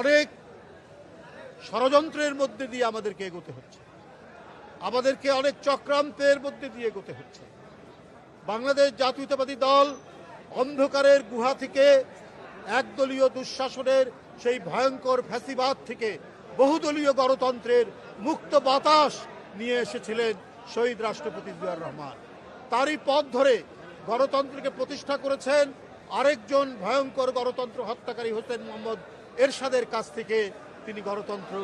অনেক ষড়যন্ত্রের মধ্যে দিয়ে আমাদেরকে এগোতে হচ্ছে। আমাদেরকে অনেক চক্রান্তের মধ্যে দিয়ে এগোতে হচ্ছে। বাংলাদেশ জাতীয়তাবাদী দল অন্ধকারের গুহা থেকে একদলীয় দুঃশাসনের সেই ভয়ঙ্কর ফ্যাসিবাদ থেকে বহুদলীয় গণতন্ত্রের মুক্ত বাতাস নিয়ে এসেছিলেন শহীদ রাষ্ট্রপতি জিয়াউর রহমান। তারই পথ ধরে গণতন্ত্রকে প্রতিষ্ঠা করেছেন আরেকজন ভয়ঙ্কর গণতন্ত্র হত্যাকারী হোসেন মোহাম্মদ এরশাদের কাছ থেকে তিনি গণতন্ত্র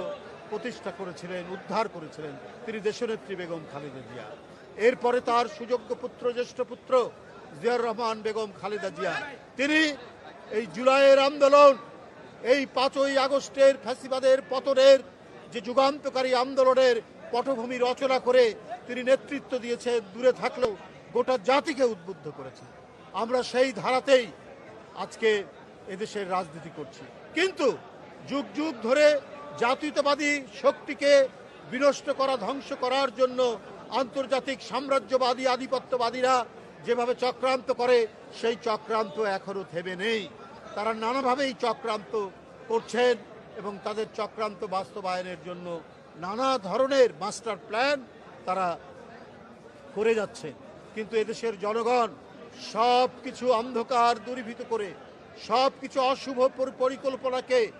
প্রতিষ্ঠা করেছিলেন, উদ্ধার করেছিলেন তিনি দেশনেত্রী বেগম খালেদা জিয়া। এরপরে তার সুযোগ্য পুত্র, জ্যেষ্ঠ পুত্র জিয়ার রহমান বেগম খালেদা জিয়া। তিনি এই জুলাইয়ের আন্দোলন, এই পাঁচই আগস্টের ফ্যাসিবাদের পতনের যে যুগান্তকারী আন্দোলনের পটভূমি রচনা করে তিনি নেতৃত্ব দিয়েছেন, দূরে থাকলেও গোটা জাতিকে উদ্বুদ্ধ করেছে আমরা সেই ধারাতেই আজকে এদেশের রাজনীতি করছি। কিন্তু যুগ যুগ ধরে জাতীয়তাবাদী শক্তিকে বিনষ্ট করা, ধ্বংস করার জন্য আন্তর্জাতিক সাম্রাজ্যবাদী, আধিপত্যবাদীরা যেভাবে চক্রান্ত করে, সেই চক্রান্ত এখনও থেমে নেই। তারা নানাভাবেই চক্রান্ত করছেন এবং তাদের চক্রান্ত বাস্তবায়নের জন্য নানা ধরনের মাস্টার প্ল্যান তারা করে যাচ্ছে কিন্তু এদেশের জনগণ সব কিছু অন্ধকার দূরীভূত করে সব কিছু অশুভ পরিকল্পনাকে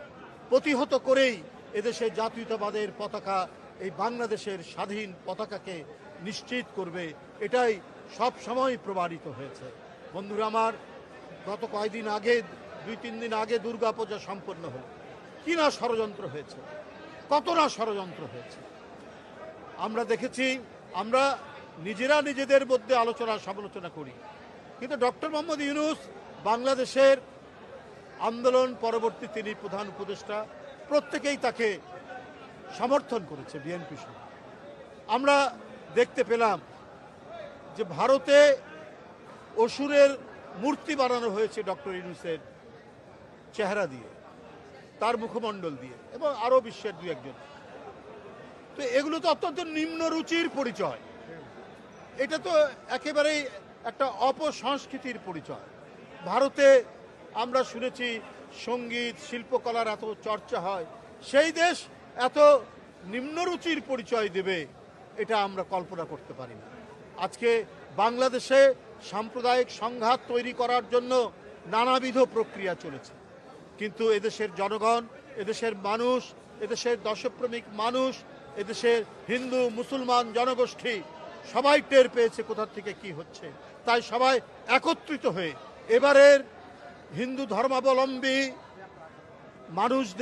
প্রতিহত করেই এদেশের জাতীয়তাবাদের পতাকা, এই বাংলাদেশের স্বাধীন পতাকাকে নিশ্চিত করবে। এটাই সব সময় প্রমাণিত হয়েছে। বন্ধুরা আমার, গত কয়েকদিন আগে, দুই তিন দিন আগে দুর্গাপূজা সম্পন্ন হলো। কি না ষড়যন্ত্র হয়েছে? কত না ষড়যন্ত্র হয়েছে? আমরা দেখেছি, আমরা নিজেরা নিজেদের মধ্যে আলোচনা সমালোচনা করি। কিন্তু ডক্টর মোহাম্মদ ইউনুস বাংলাদেশের আন্দোলন পরবর্তী তিনি প্রধান উপদেষ্টা, প্রত্যেকেই তাকে সমর্থন করেছে বিএনপি সহ আমরা দেখতে পেলাম যে ভারতে অসুরের মূর্তি বানানো হয়েছে ডক্টর ইউনুসের চেহারা দিয়ে, তার মুখমণ্ডল দিয়ে এবং আরও বিশ্বের দু একজন। তো এগুলো তো অত্যন্ত নিম্ন রুচির পরিচয়। এটা তো একেবারেই একটা অপসংস্কৃতির পরিচয়। ভারতে আমরা শুনেছি সংগীত, শিল্পকলার এত চর্চা হয়। সেই দেশ এত নিম্নরুচির পরিচয় দেবে, এটা আমরা কল্পনা করতে পারি না। আজকে বাংলাদেশে সাম্প্রদায়িক সংঘাত তৈরি করার জন্য নানাবিধ প্রক্রিয়া চলেছে। কিন্তু এদেশের জনগণ, এদেশের মানুষ, এদেশের দশপ্রেমিক মানুষ, এদেশের হিন্দু, মুসলমান জনগোষ্ঠী সবাই টের পেয়েছে কোথা থেকে কি হচ্ছে। তাই সবাই একত্রিত হয়ে এবারের হিন্দু ধর্মাবলম্বী মানুষদের